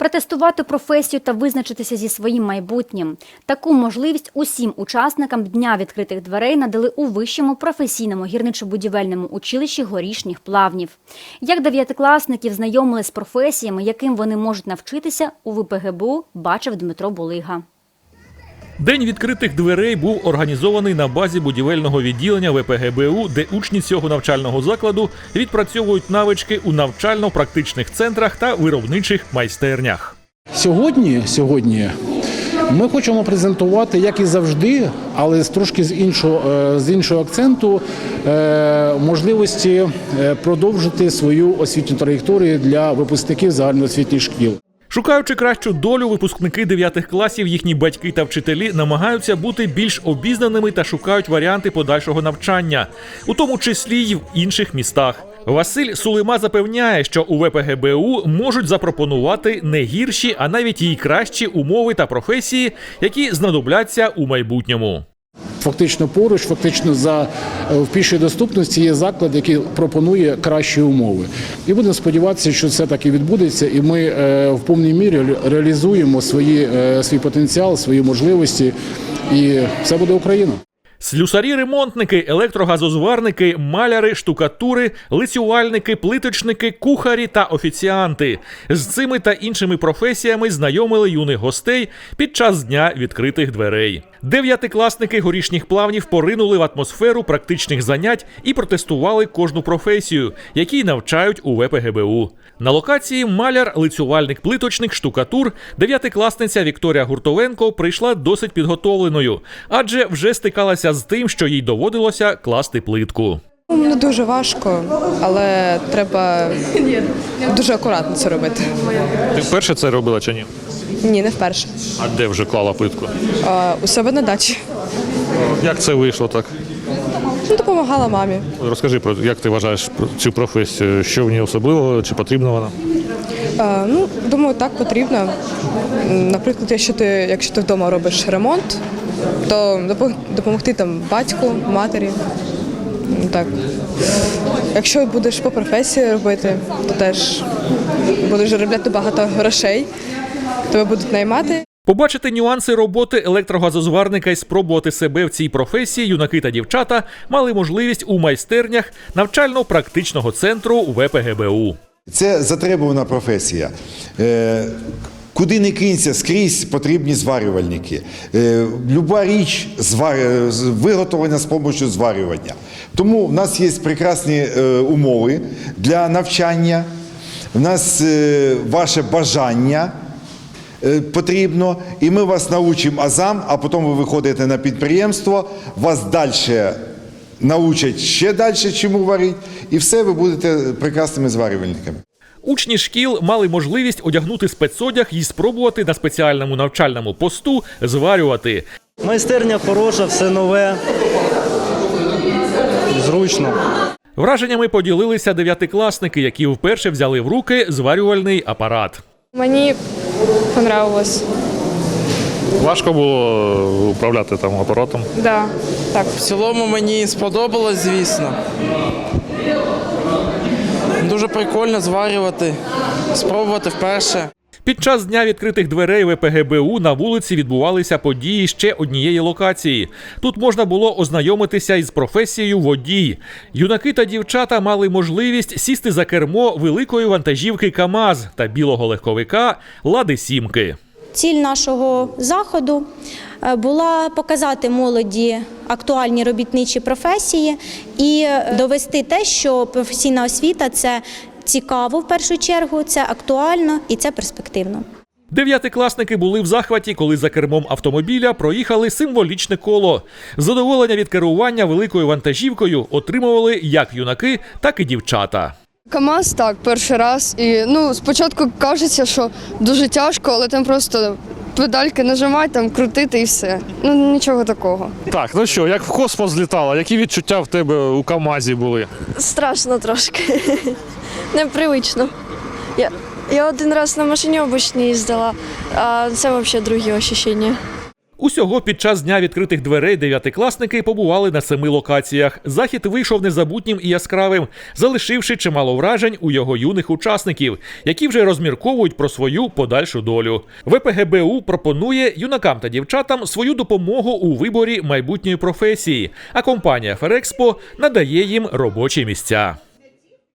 Протестувати професію та визначитися зі своїм майбутнім. Таку можливість усім учасникам дня відкритих дверей надали у вищому професійному гірничо-будівельному училищі горішніх плавнів. Як дев'ятикласників знайомили з професіями, яким вони можуть навчитися, у ВПГБУ бачив Дмитро Булига. День відкритих дверей був організований на базі будівельного відділення ВПГБУ, де учні цього навчального закладу відпрацьовують навички у навчально-практичних центрах та виробничих майстернях. Сьогодні, сьогодні ми хочемо презентувати, як і завжди, але з трошки з іншого, е, з іншого акценту е, можливості е, продовжити свою освітню траєкторію для випускників загальноосвітніх шкіл. Шукаючи кращу долю, випускники 9 класів, їхні батьки та вчителі намагаються бути більш обізнаними та шукають варіанти подальшого навчання, у тому числі й в інших містах. Василь Сулима запевняє, що у ВПГБУ можуть запропонувати не гірші, а навіть і кращі умови та професії, які знадобляться у майбутньому. Фактично поруч, фактично за е, в пішій доступності є заклад, який пропонує кращі умови. І будемо сподіватися, що це так і відбудеться, і ми е, в повній мірі реалізуємо свої, е, свій потенціал, свої можливості, і все буде Україна. Слюсарі-ремонтники, електрогазозварники, маляри, штукатури, лицювальники, плиточники, кухарі та офіціанти. З цими та іншими професіями знайомили юних гостей під час дня відкритих дверей. Дев'ятикласники горішніх плавнів поринули в атмосферу практичних занять і протестували кожну професію, якій навчають у ВПГБУ. На локації маляр, лицювальник, плиточник, штукатур, дев'ятикласниця Вікторія Гуртовенко прийшла досить підготовленою, адже вже стикалася з тим, що їй доводилося класти плитку. Не дуже важко, але треба дуже акуратно це робити. Ти вперше це робила чи ні? Ні, не вперше. А де вже клала плитку? А, у себе на дачі. Як це вийшло так? Ну, допомагала мамі. Розкажи про як ти вважаєш про цю професію? Що в ній особливого чи потрібна вона? А, ну, думаю, так потрібно. Наприклад, якщо ти, якщо ти вдома робиш ремонт, то допомогти там батьку, матері. Так. Якщо будеш по професії робити, то теж будеш заробляти багато грошей, тебе будуть наймати. Побачити нюанси роботи електрогазозварника і спробувати себе в цій професії юнаки та дівчата мали можливість у майстернях навчально-практичного центру ВПГБУ. Це затребувана професія. Е, Куди не кинься, скрізь потрібні зварювальники. Е, Люба річ виготовлена з допомогою зварювання. Тому в нас є прекрасні е, умови для навчання. У нас е, ваше бажання е, потрібно, і ми вас научимо азам, а потім ви виходите на підприємство, вас далі научать ще далі, чому варити, і все, ви будете прекрасними зварювальниками. Учні шкіл мали можливість одягнути спецодяг і спробувати на спеціальному навчальному посту зварювати. Майстерня хороша, все нове. Зручно. Враженнями поділилися дев'ятикласники, які вперше взяли в руки зварювальний апарат. Мені понравилось. Важко було управляти там апаратом. Да, так. В цілому мені сподобалось, звісно. Дуже прикольно зварювати, спробувати вперше. Під час дня відкритих дверей ВПГБУ на вулиці відбувалися події ще однієї локації. Тут можна було ознайомитися із професією водій. Юнаки та дівчата мали можливість сісти за кермо великої вантажівки КАМАЗ та білого легковика Лади Сімки. Ціль нашого заходу е, була показати молоді актуальні робітничі професії і е, довести те, що професійна освіта це цікаво в першу чергу, це актуально і це перспективно. Дев'ятикласники були в захваті, коли за кермом автомобіля проїхали символічне коло. Задоволення від керування великою вантажівкою отримували як юнаки, так і дівчата. КАМАЗ так, перший раз. І ну, спочатку кажеться, що дуже тяжко, але там просто педальки нажимати, там крутити і все. Ну нічого такого. Так, ну що, як в космос злітала, які відчуття в тебе у КАМАЗі були? Страшно трошки. Непривично. Я, я один раз на машині обичній їздила, а це взагалі другі ощущення. Усього під час дня відкритих дверей дев'ятикласники побували на семи локаціях. Захід вийшов незабутнім і яскравим, залишивши чимало вражень у його юних учасників, які вже розмірковують про свою подальшу долю. ВПГБУ пропонує юнакам та дівчатам свою допомогу у виборі майбутньої професії, а компанія Ферекспо надає їм робочі місця.